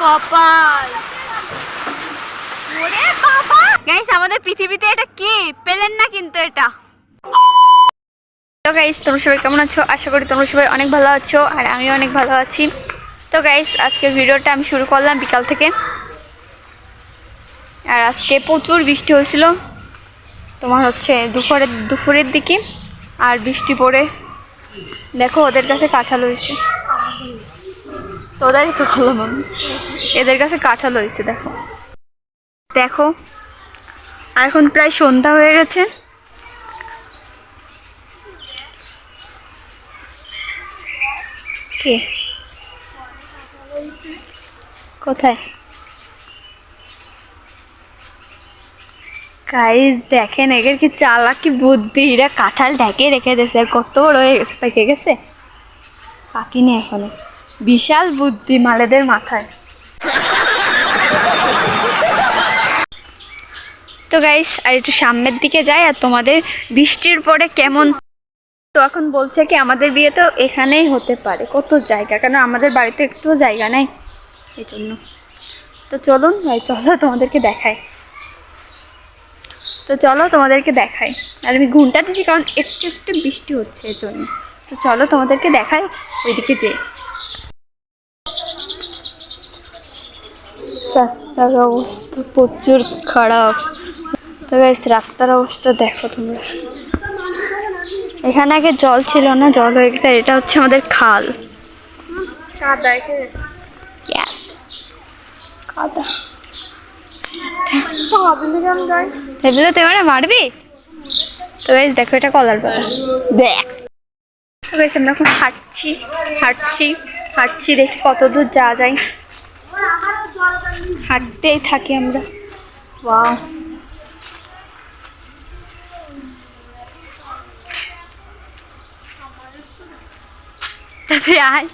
কপাল। ওরে বাবা! গাইস আমাদের পৃথিবীতে এটা কি? পেলেন না কিন্তু এটা। তো গাইস তোমরা সবাই কেমন আছো? আশা করি তোমরা সবাই অনেক ভালো আছো আর আমিও অনেক ভালো আছি। তো গাইস আজকের ভিডিওটা আমি শুরু করলাম বিকাল থেকে। আর আজকে প্রচুর বৃষ্টি হয়েছিল। তোমার হচ্ছে দুপুরের দুপুরের দিকে আর বৃষ্টি পড়ে। দেখো ওদের কাছে কাঁঠাল হয়েছে। তোদেরই তো মন। এদের কাছে কাঁঠাল হয়েছে, দেখো। দেখো, আর এখন প্রায় সন্ধ্যা হয়ে গেছে। কে? কোথায়? গাইজ দেখেন, এদের কি চালাকি বুদ্ধি। এরা কাঁঠাল ঢেকে রেখে দিয়েছে, আর কত বড় হয়ে গেছে পেকে গেছে? পাকিনি এখনও। বিশাল বুদ্ধি মালেদের মাথায়। তো গাইস আর একটু সামনের দিকে যাই আর তোমাদের বৃষ্টির পরে কেমন তো এখন বলছে কি আমাদের বিয়ে তো এখানেই হতে পারে। কত জায়গা, কেন আমাদের বাড়িতে একটুও জায়গা নেই। এই জন্য। তো চলুন ভাই, চলো তোমাদেরকে দেখাই। তো চলো তোমাদেরকে দেখাই। আর আমি ঘুমটা দিচ্ছি কারণ একটু একটু বৃষ্টি হচ্ছে এর জন্য তো চলো তোমাদেরকে দেখাই, ওইদিকে যে রাস্তার অবস্থা প্রচুর খারাপ। তো গাইস রাস্তার অবস্থা দেখো তোমরা। এখানে আগে জল ছিল না জল হয়ে গেছে এটা হচ্ছে আমাদের খাল। কাদা গ্যাস কাদা। এগুলো তো এবারে মারবি? তো গাইস দেখো এটা কলার পাতা দেখ। তো গাইস আমরা এখন হাঁটছি হাঁটছি হাঁটছি দেখি কত দূর যাওয়া যায়। হাঁটতেই থাকি আমরা। ওয়াও তাতে আয়।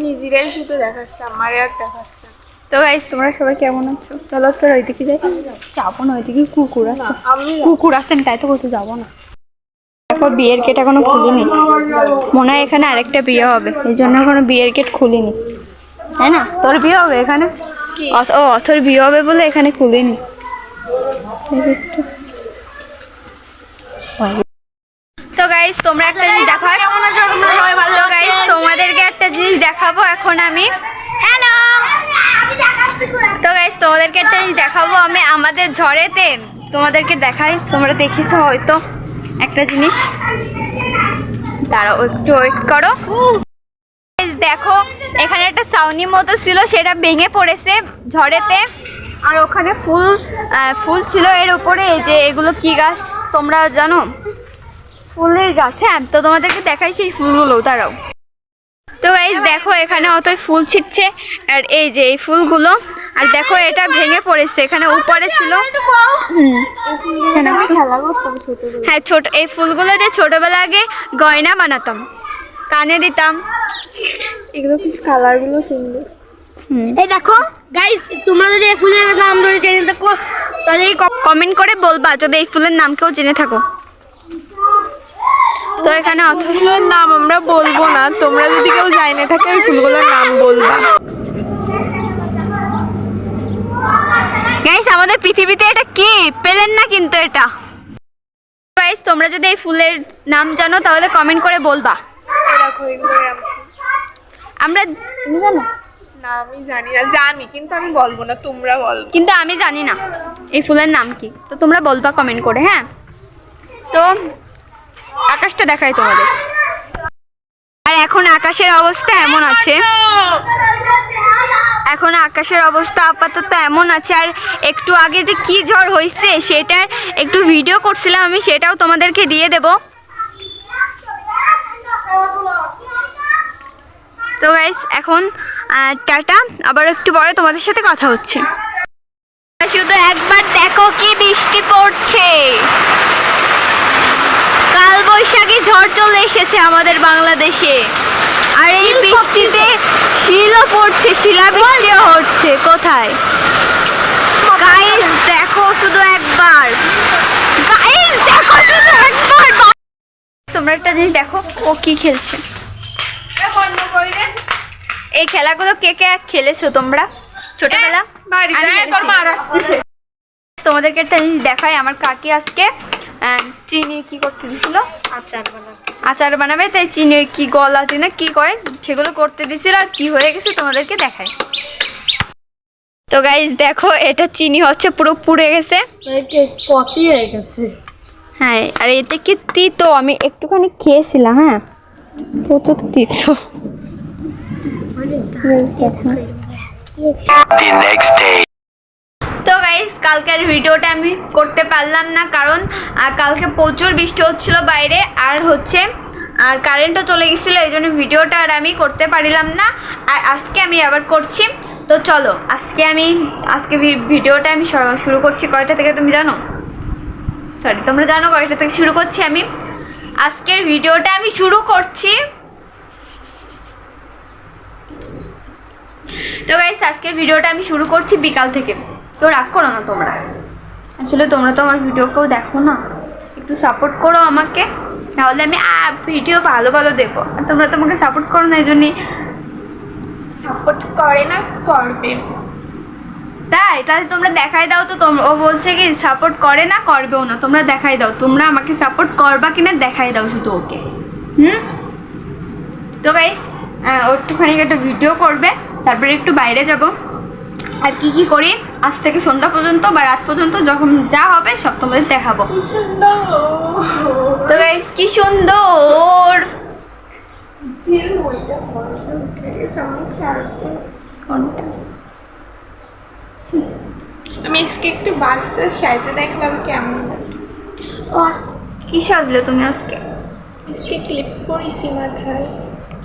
নিজেরাই শুধু দেখাচ্ছে আমার আর দেখাচ্ছে। তো গাইস তোমরা সবাই কেমন আছো? চলো তোর ওইদিকে যাই। যাব না ওইদিকে কুকুর আছে। কুকুর আছেন তাই তো কোথাও যাব না। তারপর বিয়ের গেট এখনও খুলিনি। মনে হয় এখানে আরেকটা বিয়ে হবে এই জন্য এখনও বিয়ের গেট খুলিনি। তাই না? তোর বিয়ে হবে এখানে? ও অথর বিয়ে হবে বলে এখানে খুলিনি। তো গাইস তোমরা একটা জিনিস দেখো তো গাইস তোমাদেরকে একটা জিনিস দেখাবো এখন আমি। হ্যালো তো গাইস তোমাদেরকে একটা জিনিস দেখাবো আমি আমাদের ঝড়েতে। তোমাদেরকে দেখাই তোমরা দেখেছ হয়তো। একটা জিনিস। দাঁড়াও, একটু ওয়েট করো। দেখো, এখানে একটা সাউনি মতো ছিল, সেটা ভেঙে পড়েছে ঝড়েতে। আর ওখানে ফুল ফুল ছিল এর উপরে যে এগুলো কি গাছ তোমরা জানো? ফুলের গাছ। হ্যাঁ তো তোমাদেরকে দেখাই সেই ফুলগুলো, দাঁড়াও। তো গাইজ দেখো এখানে অতই ফুল ছিটছে আর এই যে এই ফুলগুলো আর দেখো এটা ভেঙে পড়েছে এখানে উপরে ছিল। হ্যাঁ ছোট এই ফুলগুলো দিয়ে ছোটবেলা আগে গয়না বানাতাম কানে দিতাম। এগুলো কি কালারগুলো সুন্দর এই দেখো গাইস তোমরা যদি এই ফুলের নাম থাকো তাহলে এই কমেন্ট করে বলবা যদি এই ফুলের নাম কেউ জেনে থাকো। তো এখানে অথ ফুলের নাম আমরা বলব না। তোমরা যদি কেউ জানে থাকে ওই ফুলগুলোর নাম বলবা। গাইস আমাদের পৃথিবীতে এটা কি? পেলেন না কিন্তু এটা। গাইস তোমরা যদি এই ফুলের নাম জানো তাহলে কমেন্ট করে বলবা। আমরা তুমি জানো? না আমি জানি না। জানি কিন্তু আমি বলব না তোমরা বলব। কিন্তু আমি জানি না এই ফুলের নাম কি। তো তোমরা বলবা কমেন্ট করে হ্যাঁ? তো আকাশটা দেখাই তোমাদের। আর এখন আকাশের অবস্থা এমন আছে। এখন আকাশের অবস্থা আপাতত এমন আছে। আর একটু আগে যে কি ঝড় হয়েছে সেটার একটু ভিডিও করছিলাম আমি, সেটাও তোমাদেরকে দিয়ে দেব। তো গাইস এখন টাটা। আবার একটু পরে তোমাদের সাথে কথা হচ্ছে। শুধু একবার দেখো কি বৃষ্টি পড়ছে। কাল বৈশাখী ঝড় চলে এসেছে আমাদের বাংলাদেশে। আর এই বৃষ্টিতে শিলও পড়ছে শিলা বৃষ্টিও হচ্ছে। কোথায়? গাইস দেখো শুধু একবার। গাইস দেখো শুধু একবার। তোমরা একটা জিনিস দেখো ও কি খেলছে? এই খেলাগুলো কে কে খেলেছো তোমরা? ছোটবেলা? মারা। তোমাদেরকে একটা জিনিস দেখাই আমার কাকি আজকে চিনি কি করতে দিছিল? আচার বানাতে। আচার বানাবে তাই চিনি ওই কি গলা না কি করে সেগুলো করতে দিছিল আর কি হয়ে গেছে তোমাদেরকে দেখাই। তো গাইজ দেখো এটা চিনি হচ্ছে পুরো পুড়ে গেছে। কপি হয়ে গেছে। হ্যাঁ আর এটা কি তিতো? আমি একটুখানি খেয়েছিলাম হ্যাঁ। প্রচুর তিতো। The next day. কালকের ভিডিওটা আমি করতে পারলাম না, কারণ কালকে প্রচুর বৃষ্টি হচ্ছিল বাইরে, আর হচ্ছে, আর কারেন্টও চলে গেছিল, এই জন্য ভিডিওটা আর আমি করতে পারিলাম না, আর আজকে আমি আবার করছি। তো চলো, আজকে আমি, আজকে ভিডিওটা আমি শুরু করছি, কয়টা থেকে তুমি জানো? সরি তোমরা জানো কয়টা থেকে শুরু করছি আমি? আজকের ভিডিওটা আমি শুরু করছি। তো গাইস আজকের ভিডিওটা আমি শুরু করছি বিকাল থেকে। তো রাগ করো না তোমরা। আসলে তোমরা তো আমার ভিডিও কেউ দেখো না। একটু সাপোর্ট করো আমাকে তাহলে আমি ভিডিও ভালো ভালো দেবো আর তোমরা তো আমাকে সাপোর্ট করো না এই জন্যই। সাপোর্ট করে না করবে। তাই? তাহলে তোমরা দেখাই দাও তো ও বলছে কি সাপোর্ট করে না করবেও না। তোমরা দেখাই দাও তোমরা আমাকে সাপোর্ট করবা কিনা দেখাই দাও শুধু ওকে। হুম? তো গাইস ও একটুখানি একটা ভিডিও করবে তারপরে একটু বাইরে যাব। আর কি কি করি? আজ থেকে সন্ধ্যা পর্যন্ত বা রাত পর্যন্ত যখন যা হবে সব তোমাদের দেখাবো। তো গাইস কি সুন্দর? আমি আজকে একটু বাচ্চা সাইজে দেখলাম কেমন ও কি সাজলে তুমি আজকে? আজকে ক্লিপ করেছি মাথায়।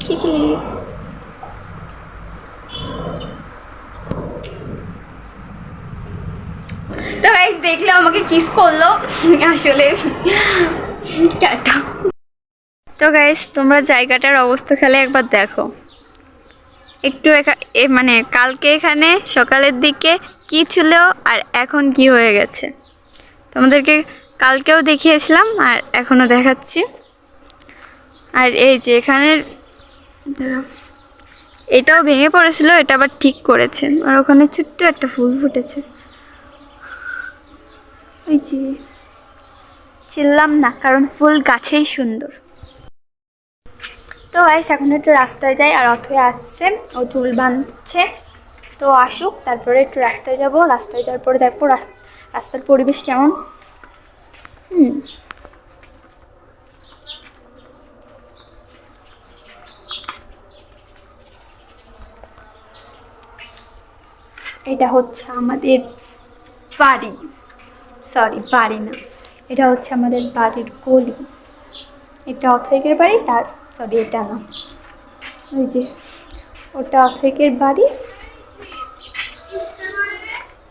কি কি তো গাইস দেখলে আমাকে কিস করল। আসলে টাটা। তো গাইস তোমরা জায়গাটার অবস্থা খেলে একবার দেখো। একটু এ মানে কালকে এখানে, সকালের দিকে কি ছিল আর এখন কি হয়ে গেছে। তোমাদেরকে কালকেও দেখিয়েছিলাম আর এখনও দেখাচ্ছি। আর এই যে এখানের এটাও ভেঙে পড়েছিল, এটা আবার ঠিক করেছে। আর ওখানে ছোট্ট একটা ফুল ফুটেছে। ওই যে, চিনলাম না, কারণ ফুল গাছেই সুন্দর। তো আইস এখন একটু রাস্তায় যাই, আর অথয় আসছে, ও চুল বাঁধছে। তো আসুক, তারপরে একটু রাস্তায় যাব। রাস্তায় যাওয়ার পরে দেখব রাস- রাস্তার পরিবেশ কেমন। হুম। এটা হচ্ছে আমাদের বাড়ি। সরি, বাড়ি না। এটা হচ্ছে আমাদের বাড়ির গলি। এটা অথৈকের বাড়ি, তার, সরি, এটা না। ওই যে, ওটা অথৈকের বাড়ি।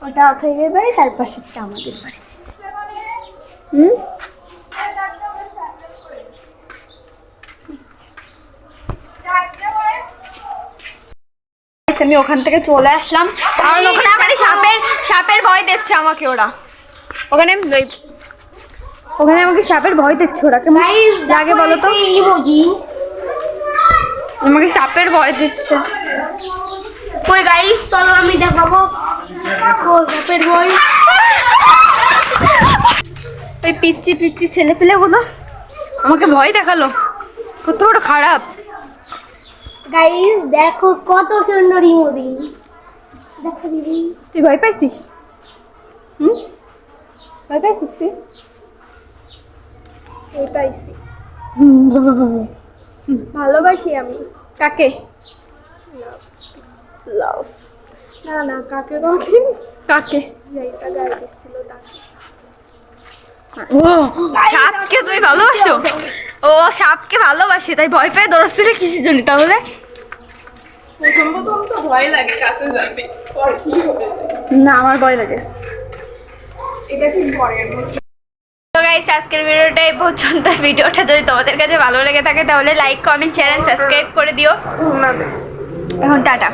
ওটা অথৈকের বাড়ি, তার পাশেরটা আমাদের বাড়ি। হুম? আমি ওখান থেকে চলে আসলাম। কারণ ওখানে সাপের সাপের ভয় দিচ্ছে আমাকে ওরা। ওখানে ওই ওখানে আমাকে সাপের ভয় দিচ্ছে ওরা। কেমন লাগে বলো তো? আমাকে সাপের ভয় দিচ্ছে। কই গাইস চলো আমি দেখাবো। দেখো সাপের বই ওই পিচ্ছি পিচ্ছি ছেলে পেলেগুলো আমাকে ভয় দেখাল। কত বড় খারাপ। গাইস দেখো কত সুন্দর ইমোজি দেখো দিদি। তুই ভয় পাইছিস? হুম? ভয় পাইছিস তুই এই পাইছি ভালোবাসি আমি। কাকে? লাভ না না কাকে কদিন কাকে? যেটা গায়ে দিচ্ছিল তাকে। ও সাপকে তুমি ভালোবাসো? ও সাপকে ভালোবাসে তাই ভয় পেয়ে দৌড়াচ্ছিলে কিসের জন্য তাহলে? প্রথম প্রথম তো ভয় লাগে কাছে যাবে। পর কি হবে? না আমার ভয় লাগে। এটা ঠিক পরের তো গাইস আজকের ভিডিওটা এই পর্যন্ত। ভিডিওটা যদি তোমাদের কাছে ভালো লেগে থাকে তাহলে লাইক কমেন্ট চ্যানেল সাবস্ক্রাইব করে দিও। এখন টাটা।